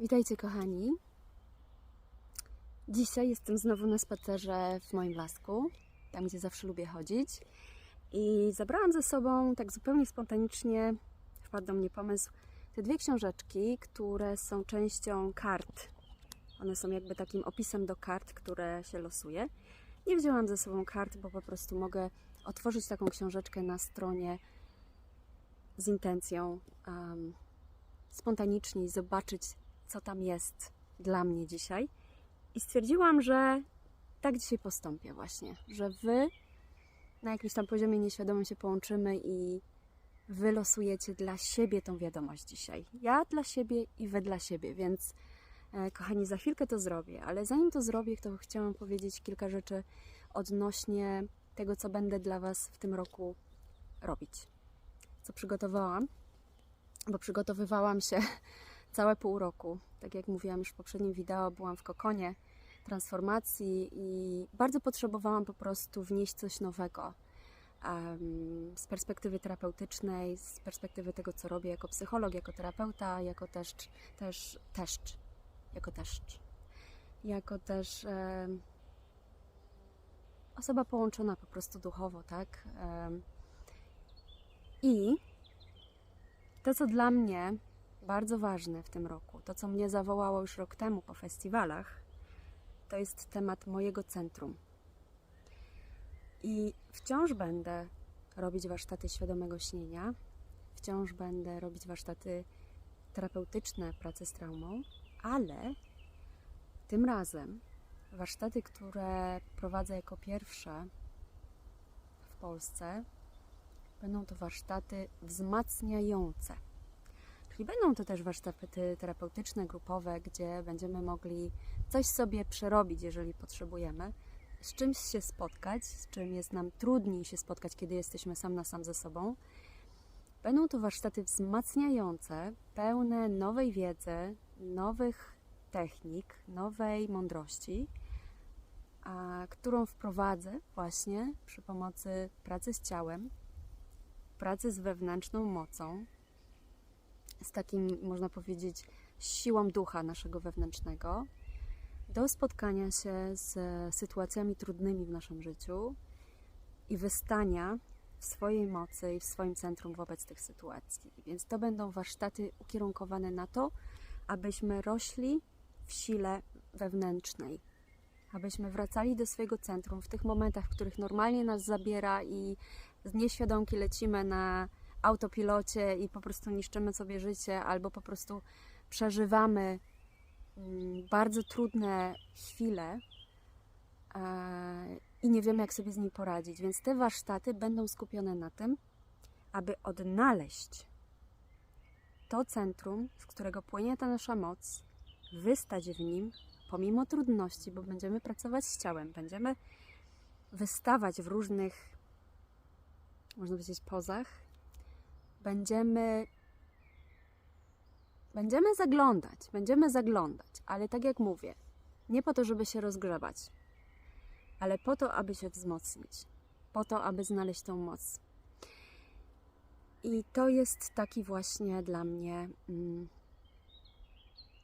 Witajcie kochani. Dzisiaj jestem znowu na spacerze w moim lasku, tam gdzie zawsze lubię chodzić. I zabrałam ze sobą tak zupełnie spontanicznie, wpadł do mnie pomysł, te dwie książeczki, które są częścią kart. One są jakby takim opisem do kart, które się losuje. Nie wzięłam ze sobą kart, bo po prostu mogę otworzyć taką książeczkę na stronie z intencją um, spontanicznie i zobaczyć, co tam jest dla mnie dzisiaj. I stwierdziłam, że tak dzisiaj postąpię właśnie, że Wy na jakimś tam poziomie nieświadomym się połączymy i Wy losujecie dla siebie tą wiadomość dzisiaj. Ja dla siebie i Wy dla siebie, więc e, kochani, za chwilkę to zrobię, ale zanim to zrobię, to chciałam powiedzieć kilka rzeczy odnośnie tego, co będę dla Was w tym roku robić. Co przygotowałam, bo przygotowywałam się całe pół roku. Tak jak mówiłam już w poprzednim wideo, byłam w kokonie transformacji i bardzo potrzebowałam po prostu wnieść coś nowego um, z perspektywy terapeutycznej, z perspektywy tego, co robię jako psycholog, jako terapeuta, jako też, też teszcz, jako teszcz, jako też um, osoba połączona po prostu duchowo, tak? Um, I to, co dla mnie bardzo ważne w tym roku, to co mnie zawołało już rok temu po festiwalach, to jest temat mojego centrum. I wciąż będę robić warsztaty świadomego śnienia, wciąż będę robić warsztaty terapeutyczne, pracy z traumą, ale tym razem warsztaty, które prowadzę jako pierwsze w Polsce, będą to warsztaty wzmacniające Czyli będą to też warsztaty terapeutyczne, grupowe, gdzie będziemy mogli coś sobie przerobić, jeżeli potrzebujemy, z czymś się spotkać, z czym jest nam trudniej się spotkać, kiedy jesteśmy sam na sam ze sobą. Będą to warsztaty wzmacniające, pełne nowej wiedzy, nowych technik, nowej mądrości, a którą wprowadzę właśnie przy pomocy pracy z ciałem, pracy z wewnętrzną mocą, z takim, można powiedzieć, siłą ducha naszego wewnętrznego do spotkania się z sytuacjami trudnymi w naszym życiu i wystania w swojej mocy i w swoim centrum wobec tych sytuacji. Więc to będą warsztaty ukierunkowane na to, abyśmy rośli w sile wewnętrznej, abyśmy wracali do swojego centrum w tych momentach, w których normalnie nas zabiera i z nieświadomki lecimy na autopilocie i po prostu niszczymy sobie życie, albo po prostu przeżywamy mm, bardzo trudne chwile e, i nie wiemy, jak sobie z nimi poradzić. Więc te warsztaty będą skupione na tym, aby odnaleźć to centrum, z którego płynie ta nasza moc, wystać w nim pomimo trudności, bo będziemy pracować z ciałem, będziemy wystawać w różnych, można powiedzieć, pozach, będziemy będziemy zaglądać, będziemy zaglądać, ale tak jak mówię, nie po to, żeby się rozgrzewać, ale po to, aby się wzmocnić, po to, aby znaleźć tą moc. I to jest taki właśnie dla mnie mm,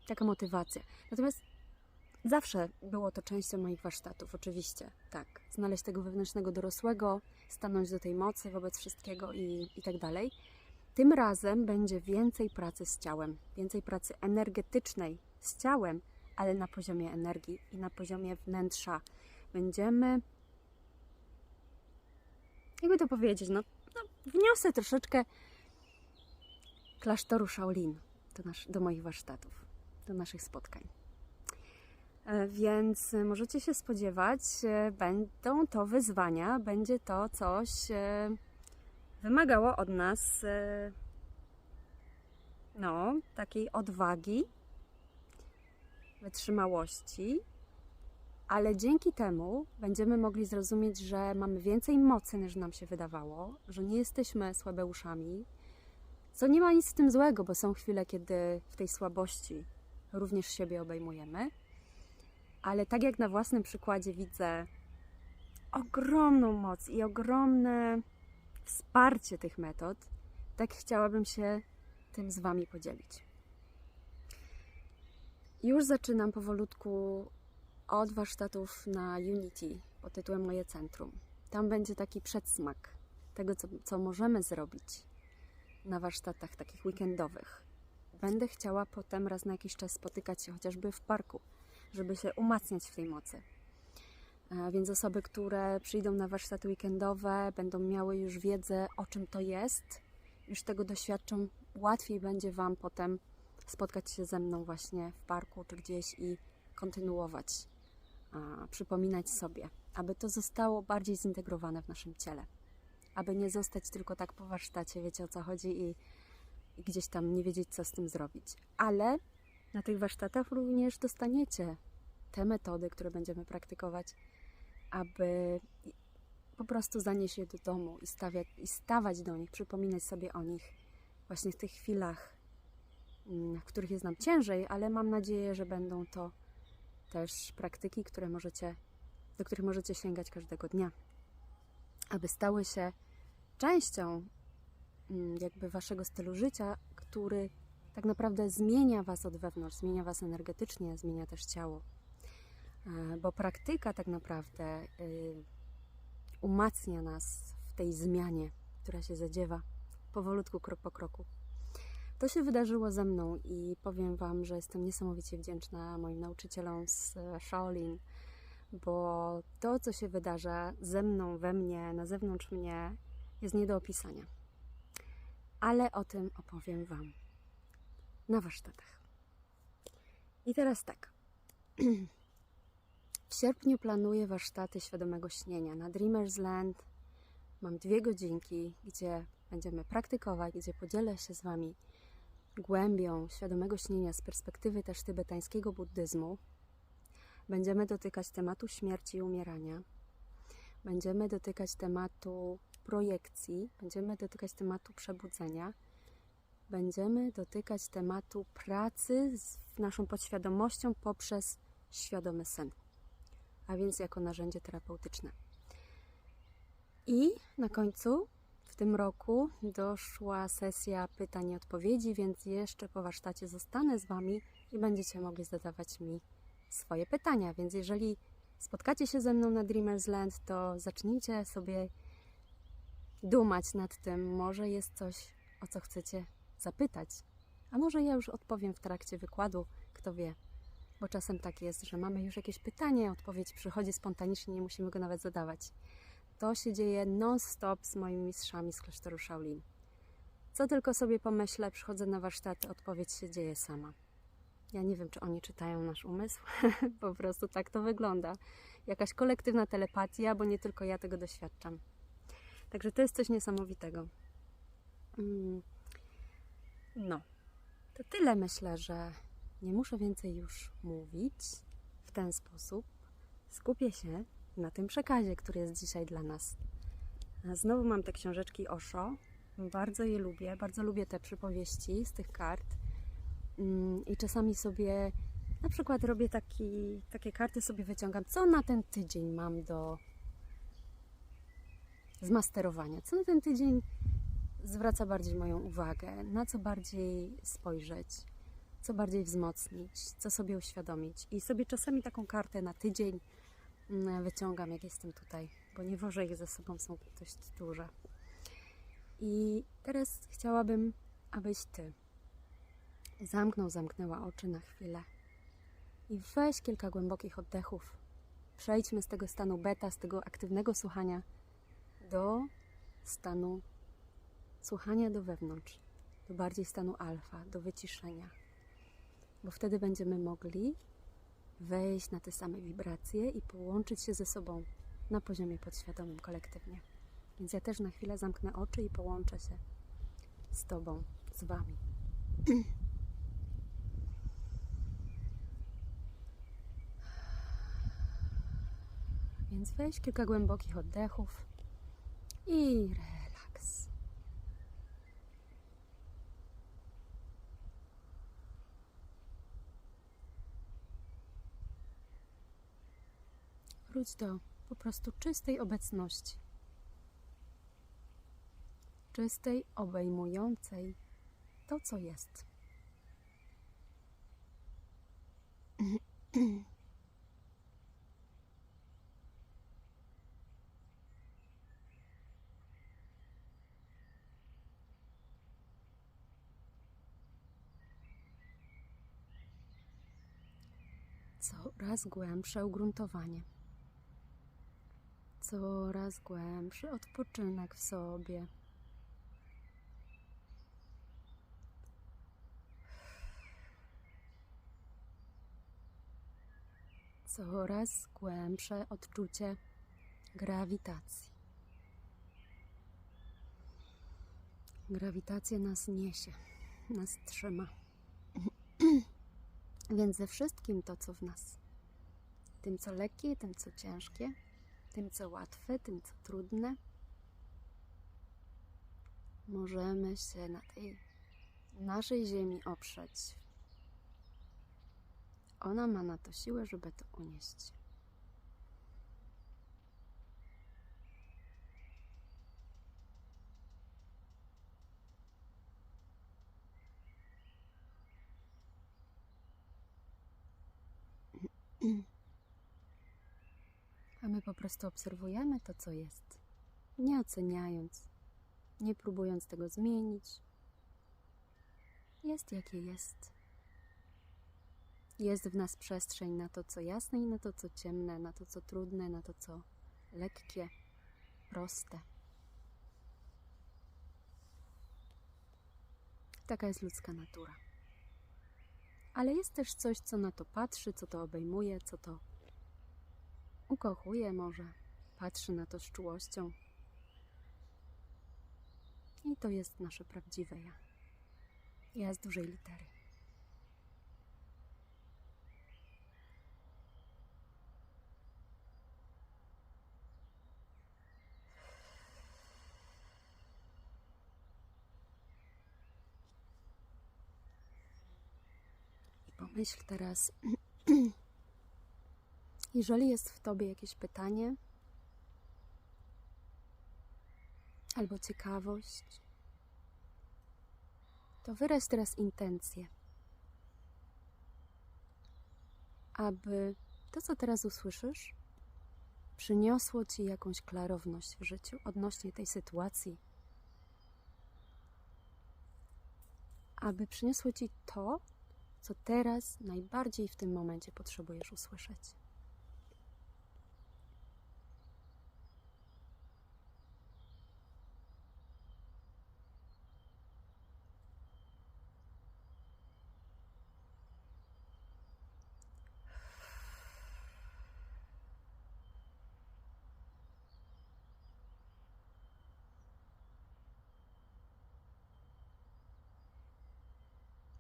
taka motywacja. Natomiast zawsze było to częścią moich warsztatów, oczywiście, tak. Znaleźć tego wewnętrznego dorosłego, stanąć do tej mocy wobec wszystkiego i, i tak dalej. Tym razem będzie więcej pracy z ciałem, więcej pracy energetycznej z ciałem, ale na poziomie energii i na poziomie wnętrza. Będziemy, jakby to powiedzieć, no, no wniosę troszeczkę klasztoru Shaolin do, nasz, do moich warsztatów, do naszych spotkań. E, więc możecie się spodziewać, e, będą to wyzwania, będzie to coś e, wymagało od nas e, no, takiej odwagi, wytrzymałości, ale dzięki temu będziemy mogli zrozumieć, że mamy więcej mocy niż nam się wydawało, że nie jesteśmy słabeuszami, co nie ma nic z tym złego, bo są chwile, kiedy w tej słabości również siebie obejmujemy. Ale tak jak na własnym przykładzie widzę ogromną moc i ogromne wsparcie tych metod, tak chciałabym się tym z Wami podzielić. Już zaczynam powolutku od warsztatów na Unity pod tytułem Moje Centrum. Tam będzie taki przedsmak tego, co, co możemy zrobić na warsztatach takich weekendowych. Będę chciała potem raz na jakiś czas spotykać się chociażby w parku, żeby się umacniać w tej mocy. Więc osoby, które przyjdą na warsztaty weekendowe, będą miały już wiedzę, o czym to jest, już tego doświadczą, łatwiej będzie Wam potem spotkać się ze mną właśnie w parku czy gdzieś i kontynuować, przypominać sobie, aby to zostało bardziej zintegrowane w naszym ciele. Aby nie zostać tylko tak po warsztacie, wiecie o co chodzi, i, i gdzieś tam nie wiedzieć, co z tym zrobić. Ale na tych warsztatach również dostaniecie te metody, które będziemy praktykować, aby po prostu zanieść je do domu i, stawiać, i stawać do nich, przypominać sobie o nich właśnie w tych chwilach, mm, w których jest nam ciężej, ale mam nadzieję, że będą to też praktyki, które możecie, do których możecie sięgać każdego dnia, aby stały się częścią mm, jakby waszego stylu życia, który tak naprawdę zmienia was od wewnątrz, zmienia was energetycznie, zmienia też ciało. E, Bo praktyka tak naprawdę y, umacnia nas w tej zmianie, która się zadziewa powolutku, krok po kroku. To się wydarzyło ze mną i powiem Wam, że jestem niesamowicie wdzięczna moim nauczycielom z Shaolin, bo to, co się wydarza ze mną, we mnie, na zewnątrz mnie, jest nie do opisania. Ale o tym opowiem Wam na warsztatach. I teraz tak. Sierpniu planuję warsztaty świadomego śnienia na Dreamers Land. Mam dwie godzinki, gdzie będziemy praktykować, gdzie podzielę się z Wami głębią świadomego śnienia z perspektywy też tybetańskiego buddyzmu. Będziemy dotykać tematu śmierci i umierania. Będziemy dotykać tematu projekcji, będziemy dotykać tematu przebudzenia. Będziemy dotykać tematu pracy z naszą podświadomością poprzez świadomy sen a więc jako narzędzie terapeutyczne. I na końcu w tym roku doszła sesja pytań i odpowiedzi, więc jeszcze po warsztacie zostanę z Wami i będziecie mogli zadawać mi swoje pytania. Więc jeżeli spotkacie się ze mną na Dreamers Land, to zacznijcie sobie dumać nad tym. Może jest coś, o co chcecie zapytać, a może ja już odpowiem w trakcie wykładu, kto wie bo czasem tak jest, że mamy już jakieś pytanie, odpowiedź przychodzi spontanicznie, nie musimy go nawet zadawać. To się dzieje non-stop z moimi mistrzami z klasztoru Shaolin. Co tylko sobie pomyślę, przychodzę na warsztaty, odpowiedź się dzieje sama. Ja nie wiem, czy oni czytają nasz umysł, po prostu tak to wygląda. Jakaś kolektywna telepatia, bo nie tylko ja tego doświadczam. Także to jest coś niesamowitego. Mm. No, to tyle myślę, że nie muszę więcej już mówić w ten sposób. Skupię się na tym przekazie, który jest dzisiaj dla nas. Znowu mam te książeczki Osho. Bardzo je lubię, bardzo lubię te przypowieści z tych kart. Mm, I czasami sobie na przykład robię taki, takie karty, sobie wyciągam, co na ten tydzień mam do zmasterowania. Co na ten tydzień zwraca bardziej moją uwagę, na co bardziej spojrzeć co bardziej wzmocnić, co sobie uświadomić. I sobie czasami taką kartę na tydzień mm, wyciągam, jak jestem tutaj, bo nie wożę ich ze sobą, są dość duże. I teraz chciałabym, abyś Ty zamknął, zamknęła oczy na chwilę i weź kilka głębokich oddechów. Przejdźmy z tego stanu beta, z tego aktywnego słuchania do stanu słuchania do wewnątrz, do bardziej stanu alfa, do wyciszenia bo wtedy będziemy mogli wejść na te same wibracje i połączyć się ze sobą na poziomie podświadomym kolektywnie. Więc ja też na chwilę zamknę oczy i połączę się z Tobą, z Wami. Więc weź kilka głębokich oddechów i relaks. Wróć do po prostu czystej obecności. Czystej, obejmującej to, co jest. Coraz głębsze ugruntowanie. Coraz głębszy odpoczynek w sobie. Coraz głębsze odczucie grawitacji. Grawitacja nas niesie, nas trzyma. Więc ze wszystkim to, co w nas, tym co lekkie, tym co ciężkie, tym co łatwe, tym co trudne, możemy się na tej naszej ziemi oprzeć. Ona ma na to siłę, żeby to unieść. A my po prostu obserwujemy to, co jest, nie oceniając, nie próbując tego zmienić. Jest jakie jest. Jest w nas przestrzeń na to, co jasne i na to, co ciemne, na to, co trudne, na to, co lekkie, proste. Taka jest ludzka natura. Ale jest też coś, co na to patrzy, co to obejmuje, co to ukochuje może, patrzy na to z czułością. I to jest nasze prawdziwe ja. Ja z dużej litery. I pomyśl teraz, jeżeli jest w tobie jakieś pytanie albo ciekawość, to wyraź teraz intencję, aby to, co teraz usłyszysz, przyniosło ci jakąś klarowność w życiu odnośnie tej sytuacji. Aby przyniosło ci to, co teraz najbardziej w tym momencie potrzebujesz usłyszeć.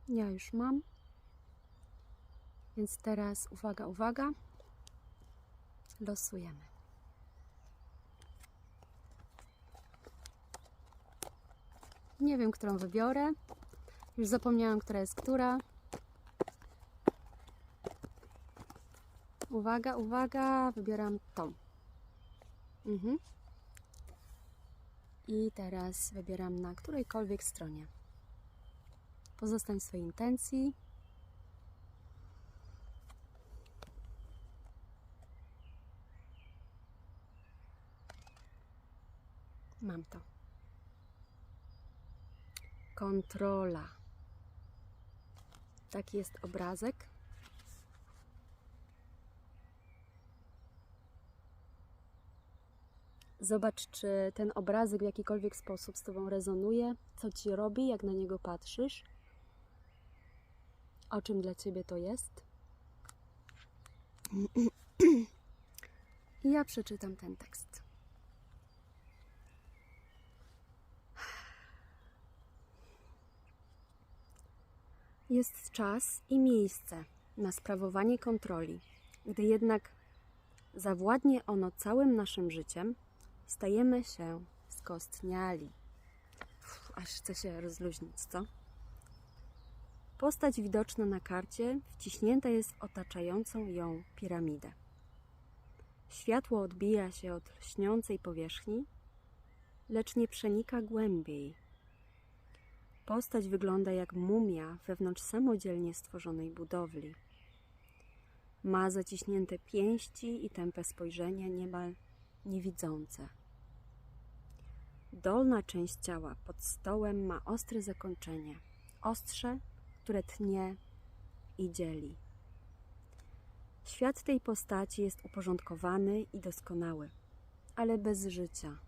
Ja już mam. Więc teraz uwaga, uwaga. Losujemy. Nie wiem, którą wybiorę. Już zapomniałam, która jest która. Uwaga, uwaga, wybieram tą. Mhm. I teraz wybieram na którejkolwiek stronie. Pozostań w swojej intencji. Mam to. Kontrola. Taki jest obrazek. Zobacz, czy ten obrazek w jakikolwiek sposób z Tobą rezonuje, co Ci robi, jak na niego patrzysz, o czym dla Ciebie to jest. I ja przeczytam ten tekst. Jest czas i miejsce na sprawowanie kontroli. Gdy jednak zawładnie ono całym naszym życiem, stajemy się skostniali. Uf, aż chce się rozluźnić, co? Postać widoczna na karcie wciśnięta jest w otaczającą ją piramidę. Światło odbija się od lśniącej powierzchni, lecz nie przenika głębiej. Postać wygląda jak mumia wewnątrz samodzielnie stworzonej budowli. Ma zaciśnięte pięści i tępe spojrzenie, niemal niewidzące. Dolna część ciała pod stołem ma ostre zakończenie, ostrze, które tnie i dzieli. Świat tej postaci jest uporządkowany i doskonały, ale bez życia.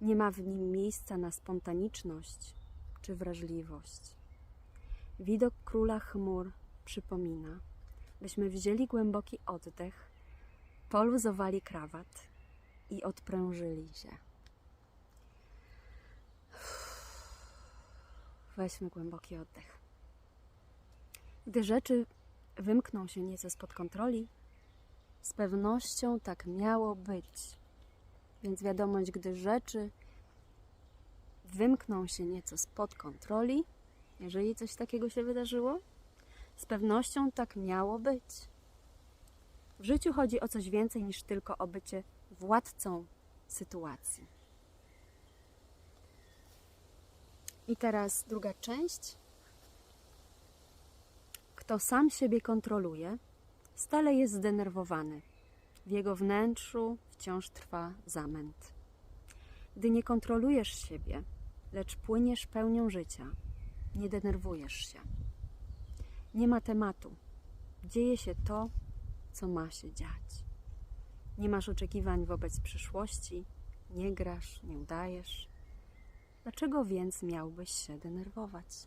Nie ma w nim miejsca na spontaniczność czy wrażliwość. Widok króla chmur przypomina, byśmy wzięli głęboki oddech, poluzowali krawat i odprężyli się. Weźmy głęboki oddech. Gdy rzeczy wymkną się nieco spod kontroli, z pewnością tak miało być. Więc wiadomość, gdy rzeczy wymkną się nieco spod kontroli, jeżeli coś takiego się wydarzyło, z pewnością tak miało być. W życiu chodzi o coś więcej niż tylko o bycie władcą sytuacji. I teraz druga część. Kto sam siebie kontroluje, stale jest zdenerwowany. W jego wnętrzu wciąż trwa zamęt. Gdy nie kontrolujesz siebie, lecz płyniesz pełnią życia, nie denerwujesz się. Nie ma tematu. Dzieje się to, co ma się dziać. Nie masz oczekiwań wobec przyszłości, nie grasz, nie udajesz. Dlaczego więc miałbyś się denerwować?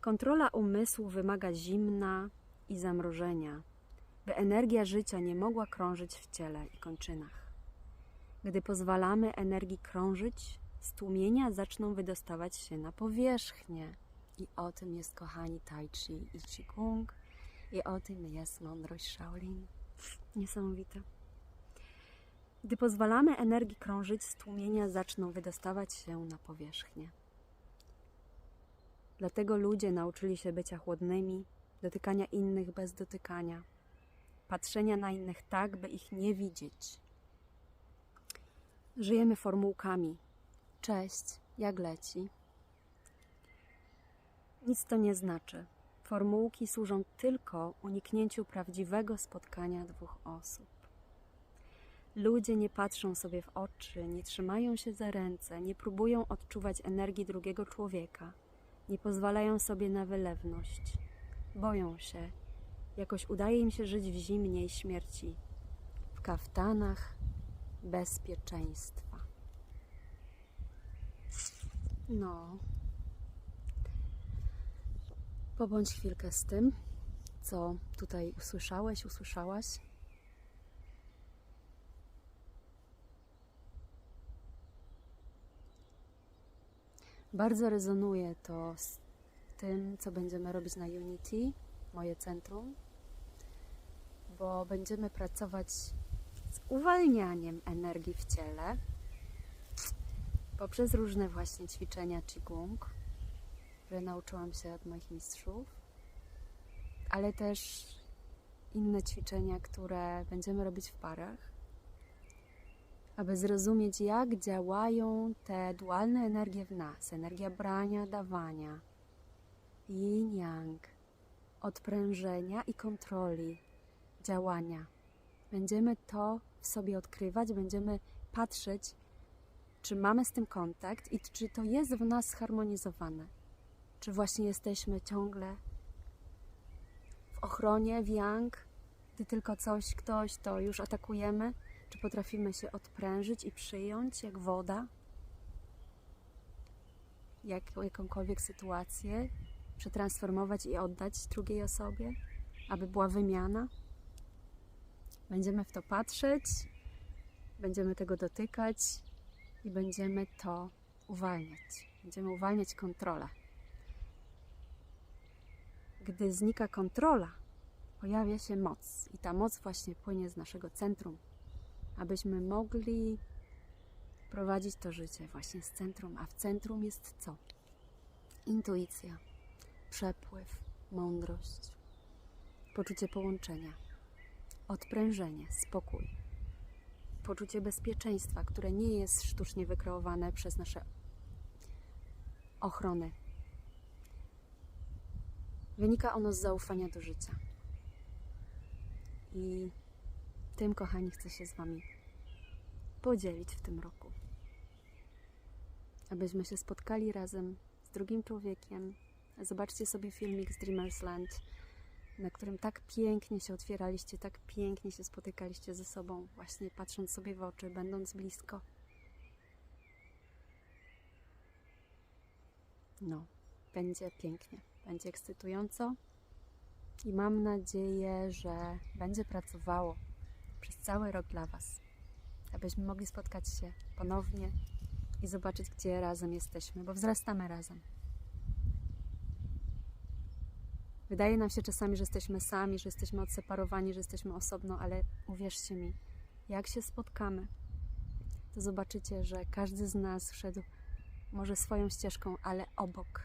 Kontrola umysłu wymaga zimna i zamrożenia, by energia życia nie mogła krążyć w ciele i kończynach. Gdy pozwalamy energii krążyć, stłumienia zaczną wydostawać się na powierzchnię. I o tym jest, kochani, Tai Chi i Qigong, i o tym jest mądrość Shaolin. Niesamowite. Gdy pozwalamy energii krążyć, stłumienia zaczną wydostawać się na powierzchnię. Dlatego ludzie nauczyli się bycia chłodnymi, dotykania innych bez dotykania, patrzenia na innych tak, by ich nie widzieć. Żyjemy formułkami. Cześć, jak leci? Nic to nie znaczy. Formułki służą tylko uniknięciu prawdziwego spotkania dwóch osób. Ludzie nie patrzą sobie w oczy, nie trzymają się za ręce, nie próbują odczuwać energii drugiego człowieka, nie pozwalają sobie na wylewność. Boją się. Jakoś udaje im się żyć w zimnie i śmierci, w kaftanach bezpieczeństwa. No. Pobądź chwilkę z tym, co tutaj usłyszałeś, usłyszałaś. Bardzo rezonuje to z tym, co będziemy robić na Unity, moje centrum, bo będziemy pracować z uwalnianiem energii w ciele poprzez różne właśnie ćwiczenia Qigong, które nauczyłam się od moich mistrzów, ale też inne ćwiczenia, które będziemy robić w parach aby zrozumieć, jak działają te dualne energie w nas. Energia brania, dawania, yin-yang, odprężenia i kontroli działania. Będziemy to w sobie odkrywać, będziemy patrzeć, czy mamy z tym kontakt i czy to jest w nas zharmonizowane. Czy właśnie jesteśmy ciągle w ochronie, w yang, gdy tylko coś, ktoś, to już atakujemy czy potrafimy się odprężyć i przyjąć jak woda? Jak, jakąkolwiek sytuację przetransformować i oddać drugiej osobie, aby była wymiana? Będziemy w to patrzeć, będziemy tego dotykać i będziemy to uwalniać. Będziemy uwalniać kontrolę. Gdy znika kontrola, pojawia się moc, i ta moc właśnie płynie z naszego centrum abyśmy mogli prowadzić to życie właśnie z centrum. A w centrum jest co? Intuicja, przepływ, mądrość, poczucie połączenia, odprężenie, spokój, poczucie bezpieczeństwa, które nie jest sztucznie wykreowane przez nasze ochrony. Wynika ono z zaufania do życia. I tym, kochani, chcę się z Wami podzielić w tym roku. Abyśmy się spotkali razem z drugim człowiekiem. Zobaczcie sobie filmik z Dreamers Land, na którym tak pięknie się otwieraliście, tak pięknie się spotykaliście ze sobą, właśnie patrząc sobie w oczy, będąc blisko. No, będzie pięknie, będzie ekscytująco i mam nadzieję, że będzie pracowało przez cały rok dla Was, abyśmy mogli spotkać się ponownie i zobaczyć, gdzie razem jesteśmy, bo wzrastamy razem. Wydaje nam się czasami, że jesteśmy sami, że jesteśmy odseparowani, że jesteśmy osobno, ale uwierzcie mi, jak się spotkamy, to zobaczycie, że każdy z nas szedł może swoją ścieżką, ale obok.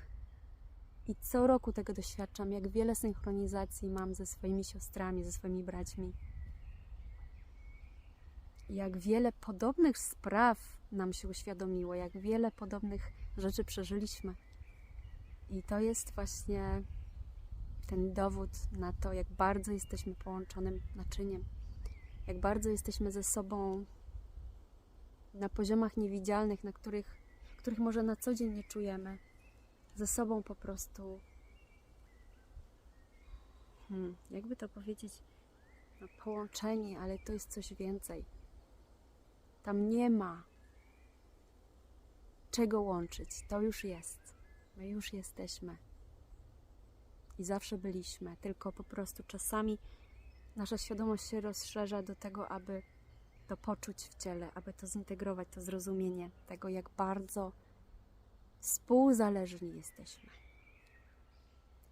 I co roku tego doświadczam, jak wiele synchronizacji mam ze swoimi siostrami, ze swoimi braćmi. Jak wiele podobnych spraw nam się uświadomiło, jak wiele podobnych rzeczy przeżyliśmy. I to jest właśnie ten dowód na to, jak bardzo jesteśmy połączonym naczyniem, jak bardzo jesteśmy ze sobą na poziomach niewidzialnych, na których, których może na co dzień nie czujemy, ze sobą po prostu. Hmm, jakby to powiedzieć, no, połączeni, ale to jest coś więcej. Tam nie ma czego łączyć. To już jest. My już jesteśmy i zawsze byliśmy, tylko po prostu czasami nasza świadomość się rozszerza do tego, aby to poczuć w ciele, aby to zintegrować, to zrozumienie tego, jak bardzo współzależni jesteśmy.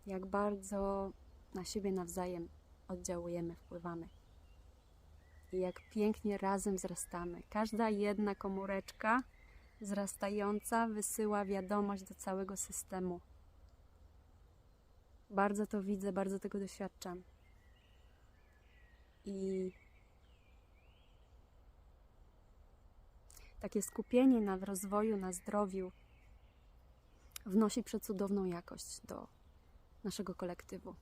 Jak bardzo na siebie nawzajem oddziałujemy, wpływamy. I jak pięknie razem wzrastamy. Każda jedna komóreczka wzrastająca wysyła wiadomość do całego systemu bardzo to widzę, bardzo tego doświadczam. I takie skupienie na rozwoju, na zdrowiu wnosi przecudowną jakość do naszego kolektywu.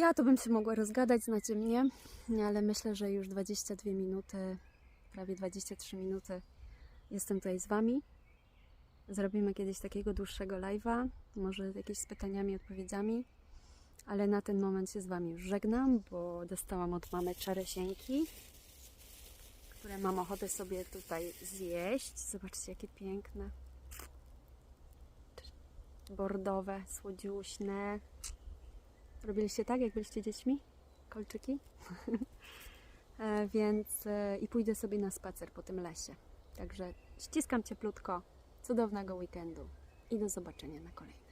Ja to bym się mogła rozgadać, znacie mnie, ale myślę, że już 22 minuty, prawie 23 minuty jestem tutaj z Wami. Zrobimy kiedyś takiego dłuższego live'a, może jakieś z pytaniami, odpowiedziami, ale na ten moment się z Wami już żegnam, bo dostałam od mamy czeresieńki, które mam ochotę sobie tutaj zjeść. Zobaczcie, jakie piękne. Bordowe, słodziuśne. Robiliście tak, jak byliście dziećmi? Kolczyki? E, Więc e, i pójdę sobie na spacer po tym lesie. Także ściskam cieplutko cudownego weekendu i do zobaczenia na kolejnym.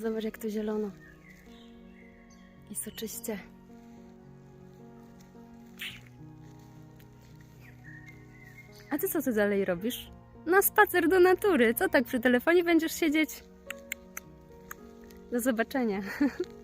Zobacz, jak tu zielono. I soczyście. A ty co ty dalej robisz? Na spacer do natury. Co tak przy telefonie będziesz siedzieć? Do zobaczenia.